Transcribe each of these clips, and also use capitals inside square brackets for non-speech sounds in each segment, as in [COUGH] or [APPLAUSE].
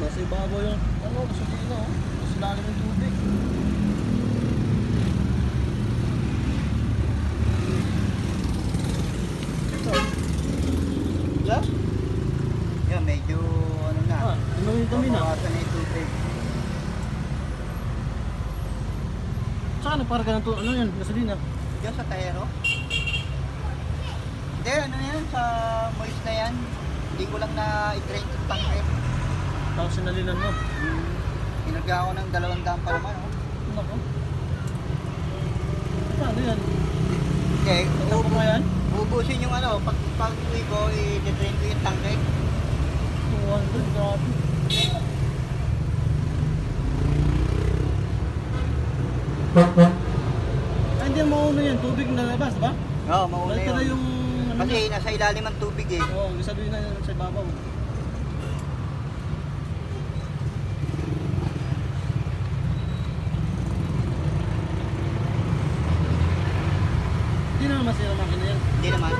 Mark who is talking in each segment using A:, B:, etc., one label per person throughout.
A: nasa ibabaw yung ano, gasolina oh. Nasa lalim ng tubig. Ito. Yeah?
B: Yan, medyo ano na.
A: Ah, dumi-dumi na.
B: Bawasan na yung tubig.
A: Saan nagparga ng to, ano yan, gasolina?
B: Diyan sa Tayero. Hindi, ano yan, sa moist na yan. Hindi ko lang na i-drain yung tanke.
A: Tapos sinalilan mo.
B: Pinagya ako ng dalawang daan pa naman. Oh.
A: Nako. Paano yan?
B: Okay,
A: Ano pa yan?
B: ubusin yung ano, pag pag uwi ko, i-drain ko yung tanke.
A: 200, grabe. Ay, hindi mauna yan, tubig na labas, ba?
B: Oo, mauna
A: Balik na
B: yun.
A: yung... Ano
B: Kasi
A: na.
B: nasa ilalim ang tubig eh.
A: Oo, oh, sabihin na yan sa ibabaw. Masira makina yan.
B: Hindi naman.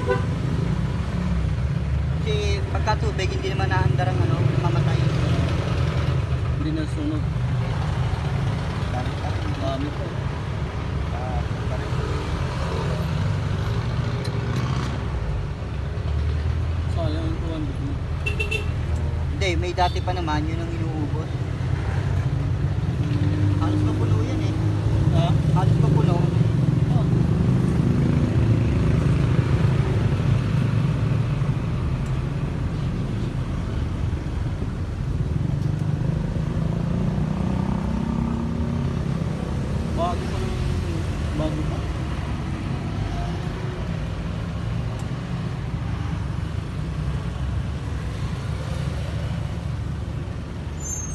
B: Kasi pagka tubig, hindi naman naandar ang ano, mamatay.
A: Hindi na sunog.
B: Dami pa.
A: Dami
B: pa.
A: Sayang yung 200 mo.
B: Hindi, may dati pa naman, yun ang inuubos. Halos mapuno yan eh.
A: Ha?
B: Halos mapuno.
A: Oh. Bago pa ng bago pa.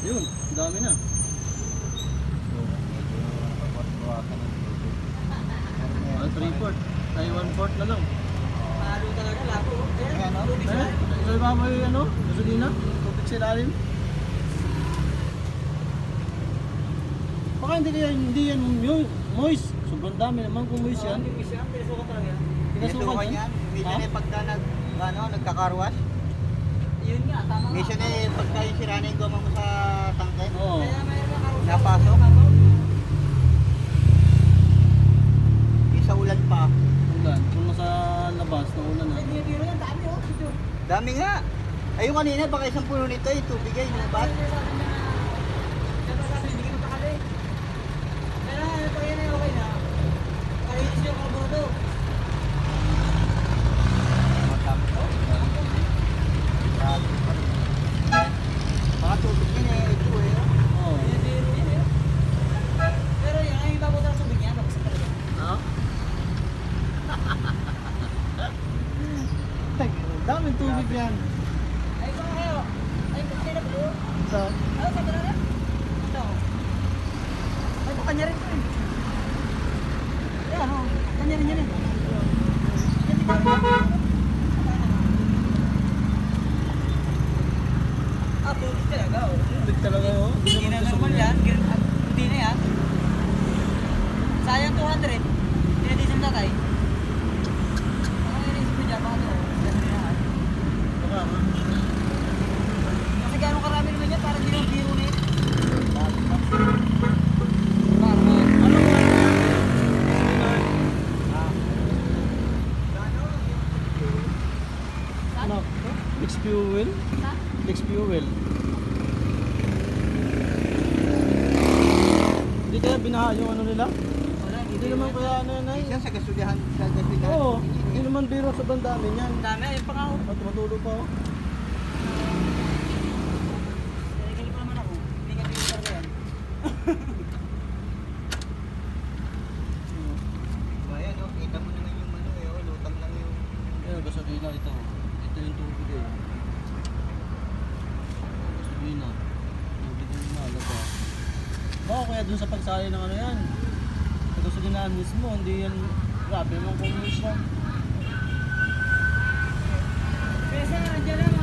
A: Yun, dami na. Ang 3 port. Ay 1 port na lang.
B: Halo talaga, labo. Eh, ano?
A: Eh, sa ibabaw yung ano, gasolina, tubig sa ilalim. Baka hindi kaya hindi yan mo- moist. Sobrang dami naman kung moist yan. Pinasukan
B: Pinasukan
A: yan.
B: yan. Minsan
A: Ha?
B: eh pagka nag, ano, nagkakarwas.
C: Yun nga, tama nga.
B: Minsan eh pagka yung sira na yung goma mo sa tangke.
A: Oo.
C: Kaya mayroon na.
B: Napasok. Yung sa ulan pa.
A: Ulan. Kung nasa labas, na.
C: Yan, dami oh.
B: Dami nga. Ayun kanina, baka isang puno nito eh, tubig ay nilabas.
C: Kaya sabi niya na, kaya sabi, hindi ka mapakali. Kaya na, pag yan ay okay na, kalinis yung kaboto.
B: Grabe pa rin. Baka tubig yun eh, ito eh.
A: Oo.
C: Kaya biro yan eh. Pero yan, ang iba po sa tubig niya, tapos talaga.
A: Ha? Tek, daming tubig yan.
C: Ay, kung kayo, ay, kasi na po.
A: Sa,
C: Ano, sa talaga? Ito. Ay, ito, kanya rin to eh. Ayan, oh. Kanya rin yan eh. Yan, di ba? Ah, talaga, oh.
A: talaga oh.
C: Hindi na normal yan. Hindi na yan. Sayang 200. Hindi na diesel tatay. Ano yung inisip mo dyan? Baka to, ganun na yan.
A: Baka nga.
C: Kasi gano'ng karami naman yan, parang hindi naman biro na yun. Parang,
A: Ano ba yan? Ano? Mix fuel? Mix fuel. Hindi kaya binaha yung ano nila?
C: wala,
A: Hindi naman kaya ano yan ay.
B: Sa gasulihan, sa gasulihan.
A: Oo, hindi naman biro sa dami niyan.
C: Ang dami, ayun pa nga ako.
A: At matulog pa oh.
C: Yan. [LAUGHS]
B: Ayan, oh, kita mo naman yung ano eh, oh, lutang lang yung...
A: Ayun, gasolina ito. Ito yung tubig eh. Hindi na. Hindi ko malaga. Baka kaya dun sa pagsali ng ano yan. Sa gasolinaan mismo, hindi yan grabe mong kumulis lang. Kesa, dyan lang